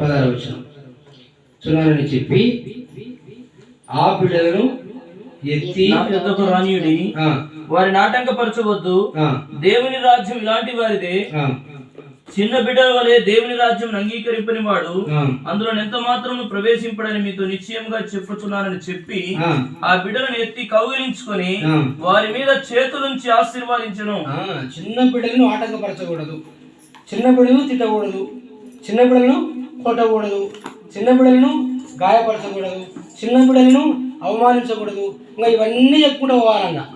పదహారు వచ్చిన చున్నానని చెప్పి ఆ బిడ్డలను ఎత్తి రానియుడి. వారిని ఆటంకపరచవద్దు. దేవుని రాజ్యం ఇలాంటి వారిదే. చిన్న బిడ్డల వలె దేవుని రాజ్యం అంగీకరింపని వాడు అందులో ఎంత మాత్రం ప్రవేశింపడని మీతో నిశ్చయంగా చెప్పుచున్నానని చెప్పి ఆ, బిడ్డలను ఎత్తి కౌగిలించుకొని. వారి మీద చేతులుంచి ఆశీర్వాదించను. చిన్న బిడ్డలను ఆటంకపరచకూడదు. చిన్న బిడ్డలను తిట్టకూడదు. చిన్న బిడ్డలను కొట్టకూడదు. చిన్న బిడ్డలను గాయపరచకూడదు. చిన్న బిడ్డలను అవమానించకూడదు. ఇంకా ఇవన్నీ చెప్పుకుంటూ పోవాలన్న.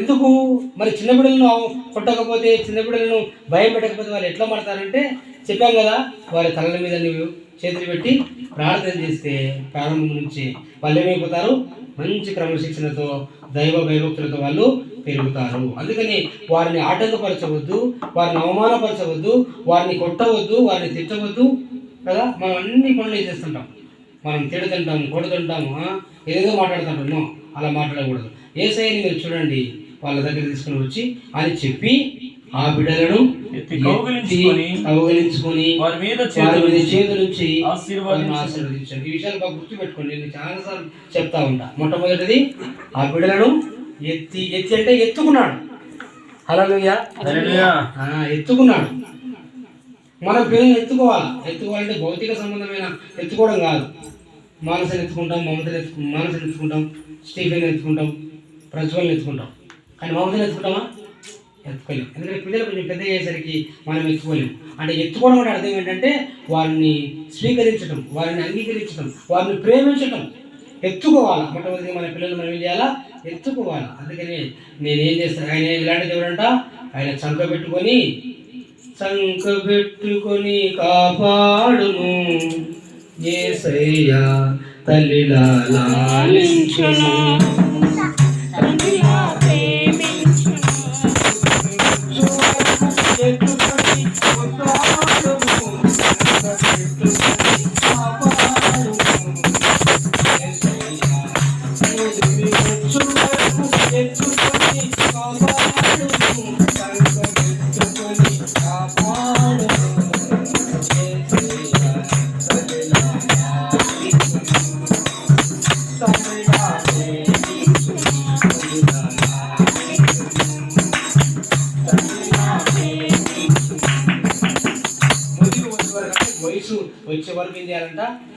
ఎందుకు? మరి చిన్న బిడ్డలను కొట్టకపోతే చిన్న బిడ్డలను భయం పెట్టకపోతే వాళ్ళు ఎట్లా పడతారంటే చెప్పాం కదా వారి తలల మీద నువ్వు చేతులు పెట్టి ప్రార్థన చేస్తే ప్రారంభం నుంచి వాళ్ళు ఏమైపోతారు? మంచి క్రమశిక్షణతో దైవ భయభక్తులతో వాళ్ళు పెరుగుతారు. అందుకని వారిని ఆటంకపరచవద్దు వారిని అవమానపరచవద్దు వారిని కొట్టవద్దు వారిని తిట్టవద్దు. కదా? మనం అన్ని పనులు చేస్తుంటాం? మనం తిడుతుంటాం కొడుతుంటాము ఆ? ఏదేదో మాట్లాడుతుంటాం నో, అలా మాట్లాడకూడదు. ఏసైని మీరు చూడండి వాళ్ళ దగ్గర తీసుకుని వచ్చి అని చెప్పి ఆ బిడ్డలను ఎత్తి కౌగిలించుకొని కౌగిలించుకొని వారి మీద వారి మీద చేతులు చేతుల నుంచి ఆశీర్వాదించు. వాళ్ళని ఆశీర్వదించండి ఈ విషయాలు బాగా గుర్తుపెట్టుకోండి. నేను చాలాసార్లు చెప్తా ఉంటా. మొట్టమొదటిది ఆ బిడ్డలను ఎత్తి ఎత్తి అంటే ఎత్తుకున్నాడు. హల్లెలూయా. హల్లెలూయా. ఆ, ఎత్తుకున్నాడు. మనం పిల్లల్ని ఎత్తుకోవాలి. ఎత్తుకోవాలంటే భౌతిక సంబంధమైన ఎత్తుకోవడం కాదు. మానసుని ఎత్తుకుంటాం మమతని ఎత్తుకు మానసుని ఎత్తుకుంటాం స్టీఫెన్ ఎత్తుకుంటాం ప్రజ్వల్ని ఎత్తుకుంటాం. కానీ మమతని ఎత్తుకుంటామా? ఎత్తుకోలేము ఎందుకంటే పిల్లలు కొంచెం పెద్ద అయ్యేసరికి మనం ఎత్తుకోలేము అంటే ఎత్తుకోవడం అంటే అర్థం ఏంటంటే వారిని స్వీకరించడం వారిని అంగీకరించడం వారిని ప్రేమించడం ఎత్తుకోవాలి. మొట్టమొదటి మన పిల్లలు మనం ఏం చేయాలా? ఎత్తుకోవాలి. అందుకని నేను ఏం చేస్తాను ఆయన ఎలాంటి దేవుడంట ఆయన చంక పెట్టుకొని శంఖ పెట్టుకొని కాపాడును ఏసయ్యా తల్లిలా లాలించును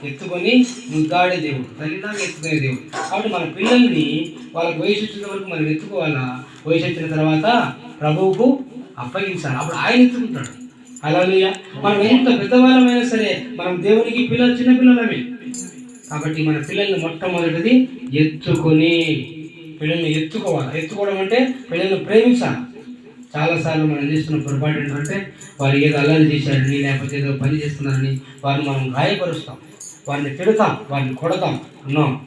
ఎత్తుకొని ముద్దాడే దేవుడు తల్లిదండ్రులు ఎత్తుకునే దేవుడు. కాబట్టి మన పిల్లల్ని వాళ్ళకి వయసు వచ్చిన వరకు మనం ఎత్తుకోవాలా? వయసు వచ్చిన తర్వాత ప్రభువుకు అప్పగించాలి? అప్పుడు ఆయన ఎత్తుకుంటాడు. అలా మనం ఎంత పెద్దవాళ్ళమైనా సరే మనం దేవునికి పిల్లలు చిన్న పిల్లలమే. కాబట్టి మన పిల్లల్ని మొట్టమొదటిది ఎత్తుకొని పిల్లల్ని ఎత్తుకోవాలి? ఎత్తుకోవడం అంటే పిల్లల్ని ప్రేమించాలి? చాలాసార్లు మనం చేస్తున్న? పొరపాటు ఏంటంటే వారు ఏదో అల్లరి చేశారని లేకపోతే ఏదో పని చేస్తున్నారని వారిని మనం గాయపరుస్తాం. వారిని తిడతాం వారిని కొడతాం. అన్నాం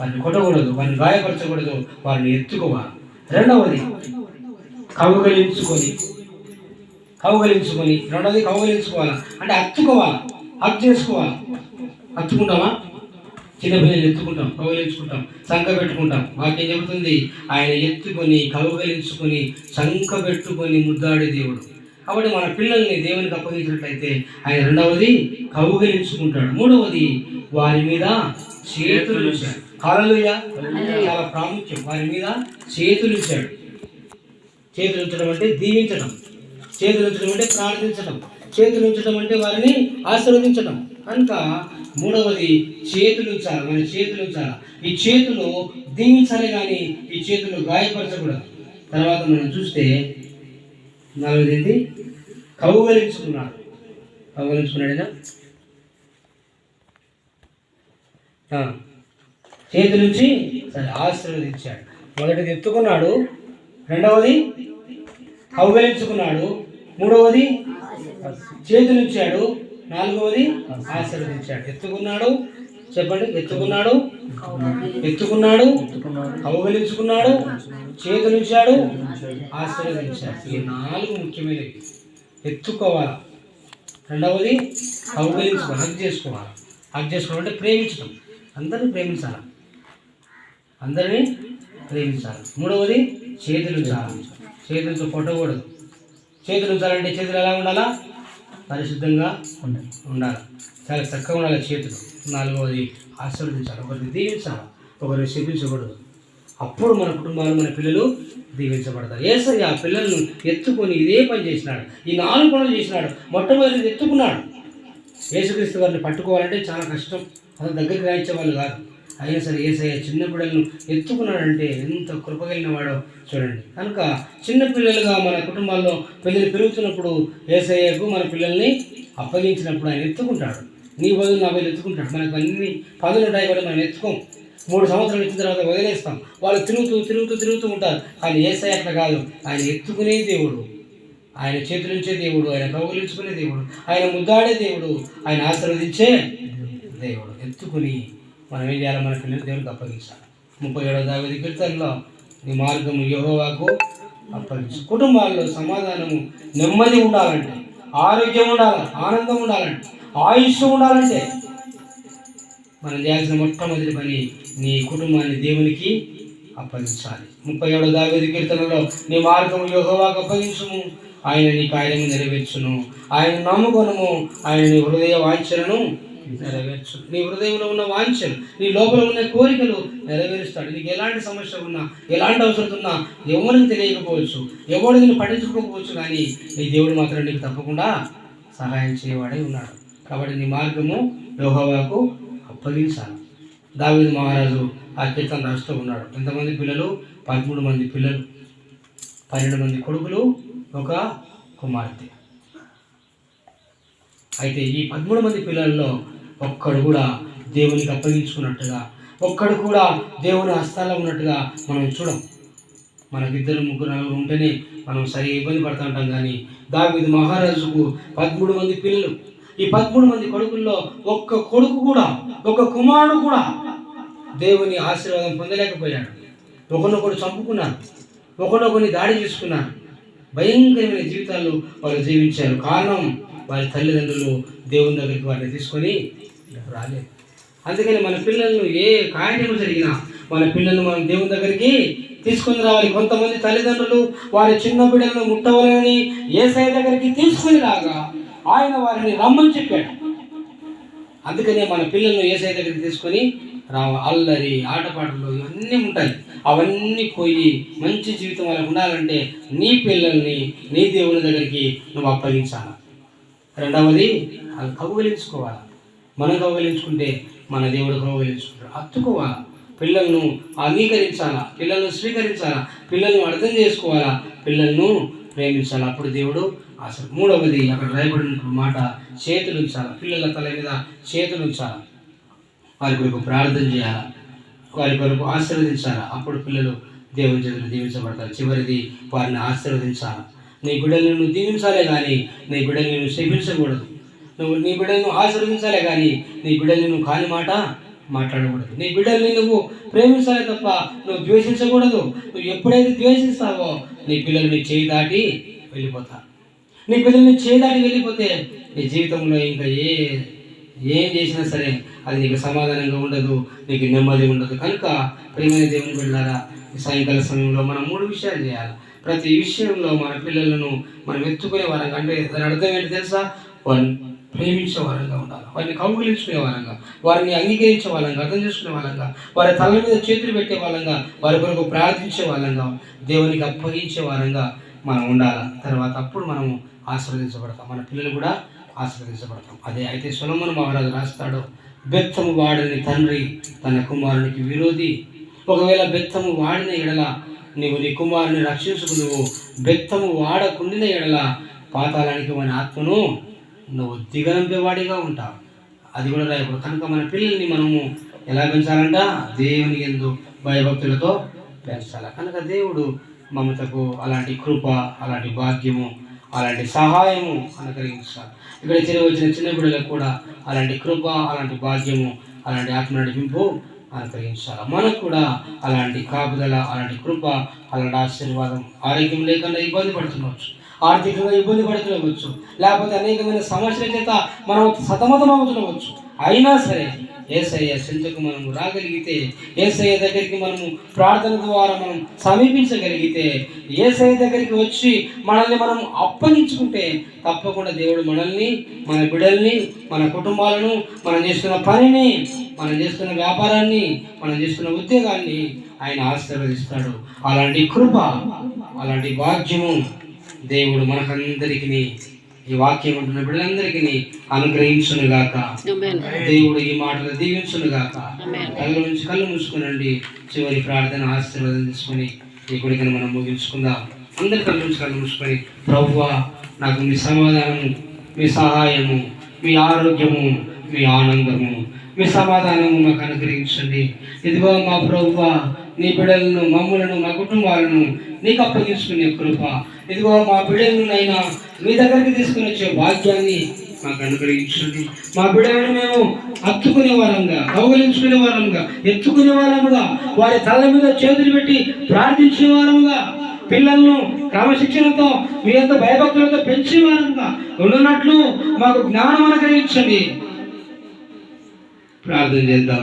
వారిని కొట్టకూడదు వారిని గాయపరచకూడదు వారిని ఎత్తుకోవాలి. రెండవది కౌగలించుకొని. కౌగలించుకొని రెండవది కౌగలించుకోవాలి? అంటే హత్తుకోవాలి హక్ చేసుకోవాలి? హత్తుకుంటామా? చిన్నపిల్లలు ఎత్తుకుంటాం కౌగలించుకుంటాం సంఖ పెట్టుకుంటాం. వాక్యం చెబుతుంది ఆయన ఎత్తుకొని కౌగలించుకొని సంఖ పెట్టుకొని ముద్దాడే దేవుడు. కాబట్టి మన పిల్లల్ని దేవునికి అప్పగించినట్లయితే ఆయన రెండవది కౌగలించుకుంటాడు. మూడవది వారి మీద చేతులు హల్లెలూయా. చాలా ప్రాముఖ్యం. వారి మీద చేతులు ఇచ్చాడు చేతులు ఉంచడం అంటే దీవించడం. చేతులు ఉంచడం అంటే ప్రార్థించడం. చేతులు ఉంచడం అంటే వారిని ఆశీర్వదించడం. కనుక మూడవది చేతులు ఉంచాలి. మన చేతులు ఉంచాలి. ఈ చేతులు దీవించాలి కానీ ఈ చేతులు గాయపరచకూడదు. తర్వాత మనం చూస్తే నాలుగోది ఏంటి కౌగలించుకున్నాడు. కౌగలించుకున్నాడేనా చేతి నుంచి సరే ఆశీర్వదించాడు మొదటిది ఎత్తుకున్నాడు. రెండవది కౌగలించుకున్నాడు. మూడవది చేతులు ఇచ్చాడు నాలుగవది ఆశీర్వదించాడు ఎత్తుకున్నాడు. చెప్పండి ఎత్తుకున్నాడు ఎత్తుకున్నాడు అవగలించుకున్నాడు చేతులు ఆశీర్వదించాడు. ఈ నాలుగు ముఖ్యమైనవి ఎత్తుకోవాలి? రెండవది అవగలించుకోవాలి హక్ చేసుకోవాలి. హక్ చేసుకోవాలి అంటే ప్రేమించడం అందరిని ప్రేమించాలి? అందరినీ ప్రేమించాలి? మూడవది చేతులు ఉంచాలి? చేతులతో కొట్టకూడదు చేతులు ఉంచాలంటే చేతులు ఎలా ఉండాలా? పరిశుద్ధంగా ఉండాలి. ఉండాలి? చాలా చక్కగా ఉండాలి చేతులు. నాలుగవది ఆశీర్వదించాలి. ఒకరిని దీవించాలి. ఒకరిని శపించకూడదు. అప్పుడు మన కుటుంబాలు మన పిల్లలు దీవించబడతారు. ఏసరి ఆ పిల్లలను ఎత్తుకొని ఇదే పని చేసినాడు. ఈ నాలుగు పనులు చేసినాడు. మొట్టమొదటి ఎత్తుకున్నాడు. యేసుక్రీస్తు వారిని పట్టుకోవాలంటే చాలా కష్టం. అసలు దగ్గరికి రాయించేవాళ్ళు కాదు. అయినా సరే ఏసయ్య చిన్న పిల్లలను ఎత్తుకున్నాడంటే ఎంత కృపగలిగిన వాడో చూడండి. కనుక చిన్నపిల్లలుగా మన కుటుంబాల్లో పిల్లలు పెరుగుతున్నప్పుడు ఏసయ్యకు మన పిల్లల్ని అప్పగించినప్పుడు ఆయన ఎత్తుకుంటాడు. నీ బదులు నా బదులు ఎత్తుకుంటాడు మనకు అన్ని పదులు ఉంటాయి కూడా మనం ఎత్తుకోం. మూడు సంవత్సరాలు ఇచ్చిన తర్వాత వదిలేస్తాం. వాళ్ళు తిరుగుతూ తిరుగుతూ తిరుగుతూ ఉంటారు. కానీ ఏసయ్య అట్లా కాదు. ఆయన ఎత్తుకునే దేవుడు. ఆయన చేతులుంచే దేవుడు. ఆయన కౌగులించుకునే దేవుడు. ఆయన ముద్దాడే దేవుడు. ఆయన ఆశీర్వదించే దేవుడు. ఎత్తుకుని మనం ఏం చేయాలి? మన పిల్లలు దేవుడికి అప్పగించాలి. ముప్పై ఏడవ దావేది కీర్తనలో నీ మార్గము యెహోవాకు అప్పగించు. కుటుంబాల్లో సమాధానము నెమ్మది ఉండాలంటే ఆరోగ్యం ఉండాలి ఆనందం ఉండాలంటే ఆయుష్ ఉండాలంటే. మనం చేయాల్సిన మొట్టమొదటి పని నీ కుటుంబాన్ని దేవునికి అప్పగించాలి. ముప్పై ఏడో దావేది కీర్తనలో నీ మార్గము యోగవాకు అప్పగించుము. ఆయన నీ కార్యము నెరవేర్చును. ఆయన నమ్ముకొనము. ఆయన నీ హృదయ వాంఛలను నెరవేర్చు నీ హృదయంలో ఉన్న వాంఛలు నీ లోపల ఉన్న కోరికలు నెరవేరుస్తాడు. నీకు ఎలాంటి సమస్య ఉన్నా ఎలాంటి అవసరం ఉన్నా ఎవరికి తెలియకపోవచ్చు ఎవరు నిన్ను పట్టించుకోకపోవచ్చు కానీ నీ దేవుడు మాత్రం నీకు తప్పకుండా సహాయం చేయవాడే ఉన్నాడు. కాబట్టి నీ మార్గము యోహోవాకు అప్పగించాలి. దావేది మహారాజు ఆ కీర్తన రాస్తూ ఉన్నాడు. ఎంతమంది పిల్లలు? పదమూడు మంది పిల్లలు. పన్నెండు మంది కొడుకులు ఒక కుమార్తె. అయితే ఈ పదమూడు మంది పిల్లల్లో ఒక్కడు కూడా దేవునికి అప్పగించుకున్నట్టుగా ఒక్కడు కూడా దేవుని హస్తాల్లో ఉన్నట్టుగా మనం చూడం. మనకిద్దరు ముగ్గురు నలుగురు ఉంటేనే మనం సరిగా ఇబ్బంది పడుతుంటాం కానీ దావిది మహారాజుకు పదమూడు మంది పిల్లలు. ఈ పదమూడు మంది కొడుకుల్లో ఒక్క కొడుకు కూడా ఒక కుమారుడు కూడా దేవుని ఆశీర్వాదం పొందలేకపోయాడు. ఒకనొకడు చంపుకున్నారు ఒకనొకరిని దాడి చేసుకున్నారు. భయంకరమైన జీవితాలు వాళ్ళు జీవించారు. కారణం వారి తల్లిదండ్రులు దేవుని దగ్గరికి వారిని తీసుకొని రాలేదు. అందుకని మన పిల్లలను ఏ కార్యము జరిగినా మన పిల్లలను మనం దేవుని దగ్గరికి తీసుకొని రావాలి. కొంతమంది తల్లిదండ్రులు వారి చిన్న బిడ్డలను ఏ ఏసఐ దగ్గరికి తీసుకొని రాగా ఆయన వారిని రమ్మని చెప్పాడు. అందుకనే మన పిల్లలను ఏసై దగ్గరికి తీసుకొని రావ అల్లరి ఆటపాటలు ఇవన్నీ ఉంటాయి. అవన్నీ పోయి మంచి జీవితం వాళ్ళకు ఉండాలంటే నీ పిల్లల్ని నీ దేవుని దగ్గరికి నువ్వు అప్పగించాలి? రెండవది అది కౌగలించుకోవాలి? మనం కౌగలించుకుంటే మన దేవుడు కౌగలించుకుంటాడు. అత్తుకోవాలి? పిల్లలను అంగీకరించాలా? పిల్లలను స్వీకరించాలా? పిల్లలను అర్థం చేసుకోవాలా? పిల్లలను ప్రేమించాలి? అప్పుడు దేవుడు ఆశ మూడవది అక్కడ రాయబడిన మాట చేతులు ఉంచాలి పిల్లల తల మీద చేతులు ఉంచాలి వారి కొరకు ప్రార్థన చేయాలి? వారి కొరకు ఆశీర్వదించాలి? అప్పుడు పిల్లలు దేవుని చేతులు దీవించబడతారు. చివరిది వారిని ఆశీర్వదించాలి? నీ బిడ్డలను నువ్వు దీవించాలే కానీ నీ బిడ్డల్ని నువ్వు శపించకూడదు. నువ్వు నీ బిడ్డలను ఆశీర్వదించాలే కానీ నీ బిడ్డల్ని నువ్వు కాని మాట మాట్లాడకూడదు. నీ బిడ్డల్ని నువ్వు ప్రేమించాలి తప్ప నువ్వు ద్వేషించకూడదు. నువ్వు ఎప్పుడైతే ద్వేషిస్తావో నీ పిల్లలు నీ చేయి దాటి వెళ్ళిపోతారు. నీ పిల్లల్ని చేయడానికి వెళ్ళిపోతే నీ జీవితంలో ఇంకా ఏ ఏం చేసినా సరే అది నీకు సమాధానంగా ఉండదు నీకు నెమ్మది ఉండదు. కనుక ప్రేమైన దేవుని బిడ్డారా సాయంకాల సమయంలో మనం మూడు విషయాలు చేయాలి. ప్రతి విషయంలో మన పిల్లలను మనం ఎత్తుకునే వారంగా అంటే దాని అర్థం ఏంటి తెలుసా? వారిని ప్రేమించే వారంగా ఉండాలి. వారిని కౌగులించుకునే వారంగా వారిని అంగీకరించే వాళ్ళంగా అర్థం చేసుకునే వాళ్ళంగా వారి తల మీద చేతులు పెట్టే వాళ్ళంగా వారి కొరకు ప్రార్థించే వాళ్ళంగా దేవునికి అప్పగించే వారంగా మనం ఉండాలి. తర్వాత అప్పుడు మనము ఆశీర్వదించబడతాం. మన పిల్లలు కూడా ఆశీర్వదించబడతాం. అదే అయితే సొలమన్ మహారాజు రాస్తాడు బెత్తము వాడని తండ్రి తన కుమారునికి విరోధి. ఒకవేళ బెత్తము వాడిన ఎడల నీవు నీ కుమారుని రక్షించుకు నువ్వు బెత్తము వాడకుండిన ఎడల పాతాళానికి మన ఆత్మను నువ్వు దిగనంపేవాడిగా ఉంటావు. అది కూడా రాయకూడదు కనుక మన పిల్లల్ని మనము ఎలా పెంచాలంట? దేవుని ఎందు భయభక్తులతో పెంచాలి. కనుక దేవుడు మమతకు అలాంటి కృప అలాంటి భాగ్యము అలాంటి సహాయము అనుగ్రహించాలి. ఇక్కడ తిరిగి వచ్చిన చిన్న బిడ్డలకు కూడా అలాంటి కృప అలాంటి భాగ్యము అలాంటి ఆత్మ నడిపింపు అనుగ్రహించాలి. మనకు కూడా అలాంటి కాపుదల అలాంటి కృప అలాంటి ఆశీర్వాదం ఆరోగ్యం లేకుండా ఇబ్బంది పడుతుండవచ్చు ఆర్థికంగా ఇబ్బంది పడుతుండవచ్చు లేకపోతే అనేకమైన సమస్యల చేత మనం సతమతం అవుతుండవచ్చు అయినా సరే ఏసయ్య చింతకు మనం రాగలిగితే ఏసయ్య దగ్గరికి మనము ప్రార్థన ద్వారా మనం సమీపించగలిగితే ఏసయ్య దగ్గరికి వచ్చి మనల్ని మనం అప్పగించుకుంటే తప్పకుండా దేవుడు మనల్ని మన బిడల్ని మన కుటుంబాలను మనం చేస్తున్న పనిని మనం చేస్తున్న వ్యాపారాన్ని మనం చేస్తున్న ఉద్యోగాన్ని ఆయన ఆశీర్వదిస్తాడు. అలాంటి కృప అలాంటి భాగ్యము దేవుడు మనకందరికీ ఈ వాక్యం ఉంటున్న బిడ్డలందరికీ అనుగ్రహించునుగాక. దేవుడు ఈ మాటలు దీవించునుగాక. కళ్ళు నుంచి కళ్ళు మూసుకునండి. చివరి ప్రార్థన ఆశీర్వాదం తీసుకొని ఈ కొడుకుని మనం ముగించుకుందాం. అందరి కళ్ళు నుంచి కళ్ళు మూసుకొని ప్రవ్వా నాకు మీ సమాధానము మీ సహాయము మీ ఆరోగ్యము మీ ఆనందము మీ సమాధానము మాకు అనుగ్రహించండి. ఇదిగో మా ప్రభువ నీ బిడ్డలను మమ్ములను మా కుటుంబాలను నీకు అప్పగించుకునే కృప. ఇదిగో మా బిడ్డలను అయినా మీ దగ్గరికి తీసుకుని వచ్చే భాగ్యాన్ని మాకు అనుగ్రహించండి మా బిడ్డలను మేము హత్తుకునే వారంగా కౌగలించుకునే వారంగా ఎత్తుకునే వారముగా వారి తల మీద చేతులు పెట్టి ప్రార్థించే వారముగా పిల్లలను క్రమశిక్షణతో మీ యొక్క భయభక్తులతో పెంచే వారంగా ఉన్నట్లు మాకు జ్ఞానం అనుగ్రహించండి ప్రార్థన చేద్దాం.